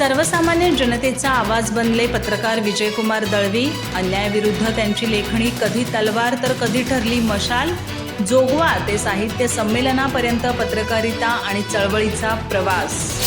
सर्वसामान्य जनतेचा आवाज बनले पत्रकार विजयकुमार दळवी. अन्यायाविरुद्ध त्यांची लेखणी कधी तलवार तर कधी ठरली मशाल? जोगवा ते साहित्य संमेलनापर्यंत पत्रकारिता आणि चळवळीचा प्रवास.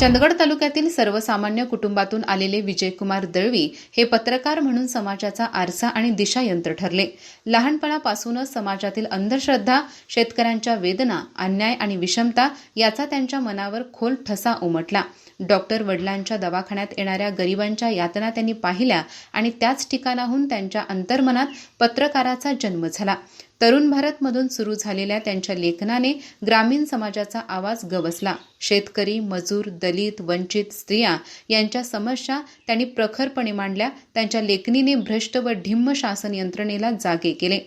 चंदगड तालुक्यातील सर्वसामान्य कुटुंबातून आलेले विजयकुमार दळवी हे पत्रकार म्हणून समाजाचा आरसा आणि दिशायंत्र ठरले. लहानपणापासूनच समाजातील अंधश्रद्धा शेतकऱ्यांच्या वेदना अन्याय आणि विषमता याचा त्यांच्या मनावर खोल ठसा उमटला. डॉक्टर वडिलांच्या दवाखान्यात येणाऱ्या गरिबांच्या यातना त्यांनी पाहिल्या आणि त्याच ठिकाणाहून त्यांच्या अंतर्मनात पत्रकाराचा जन्म झाला. तरुण भारतमधून सुरू झालेल्या त्यांच्या लेखनाने ग्रामीण समाजाचा आवाज गवसला. शेतकरी मजूर दलित वंचित स्त्रिया यांच्या समस्या त्यांनी प्रखरपणे मांडल्या. त्यांच्या लेखणीने भ्रष्ट व ढिम्म शासन यंत्रणेला जागे केले.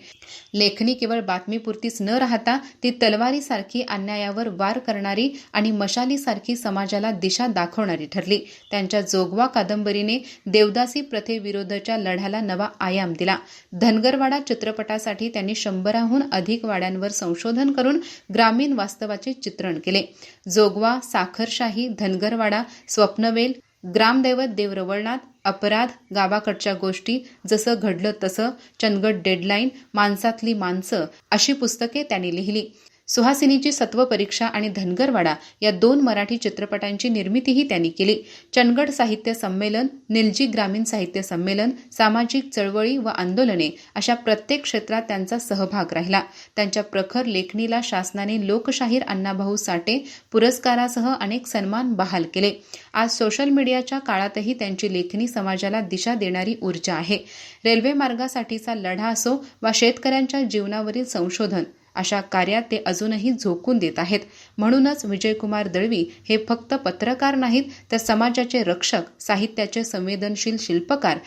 लेखणी केवळ बातमीपुरतीच न राहता ती तलवारीसारखी अन्यायावर वार करणारी आणि मशालीसारखी समाजाला दिशा दाखवणारी ठरली. त्यांच्या जोगवा कादंबरीने देवदासी प्रथेविरोधाच्या लढ्याला नवा आयाम दिला. धनगरवाडा चित्रपटासाठी त्यांनी शंभराहून अधिक वाड्यांवर संशोधन करून ग्रामीण वास्तवाचे चित्रण केले. जोगवा साखरशाही धनगरवाडा स्वप्नवेल ग्रामदैवत देवरवळनाथ अपराध गावाकडच्या गोष्टी जसं घडलं तसं चंदगड डेडलाईन माणसातली माणसं अशी पुस्तके त्यांनी लिहिली. सुहासिनीची सत्वपरीक्षा आणि धनगरवाडा या दोन मराठी चित्रपटांची निर्मितीही त्यांनी केली. चंदगड साहित्य संमेलन निलजी ग्रामीण साहित्य संमेलन सामाजिक चळवळी व आंदोलने अशा प्रत्येक क्षेत्रात त्यांचा सहभाग राहिला. त्यांच्या प्रखर लेखणीला शासनाने लोकशाहीर अण्णाभाऊ साठे पुरस्कारासह अनेक सन्मान बहाल केले. आज सोशल मीडियाच्या काळातही त्यांची लेखणी समाजाला दिशा देणारी ऊर्जा आहे. रेल्वे मार्गासाठीचा लढा असो वा शेतकऱ्यांच्या जीवनावरील संशोधन अशा कार्यात ते अजूनही झोकून देत आहेत. म्हणूनच विजयकुमार दळवी हे फक्त पत्रकार नाहीत तर समाजाचे रक्षक साहित्याचे संवेदनशील शिल्पकार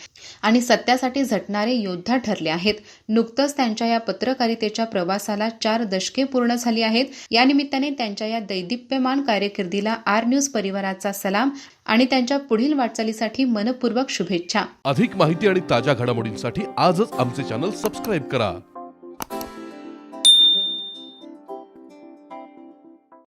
आणि सत्यासाठी झटणारे योद्धा ठरले आहेत. नुकतंच त्यांच्या या पत्रकारितेच्या प्रवासाला चार दशके पूर्ण झाली आहेत. या निमित्ताने त्यांच्या या दैदिप्यमान कार्यकिर्दीला आर न्यूज परिवाराचा सलाम आणि त्यांच्या पुढील वाटचालीसाठी मनपूर्वक शुभेच्छा. अधिक माहिती आणि ताज्या घडामोडींसाठी आजच आमचे चॅनल सबस्क्राईब करा.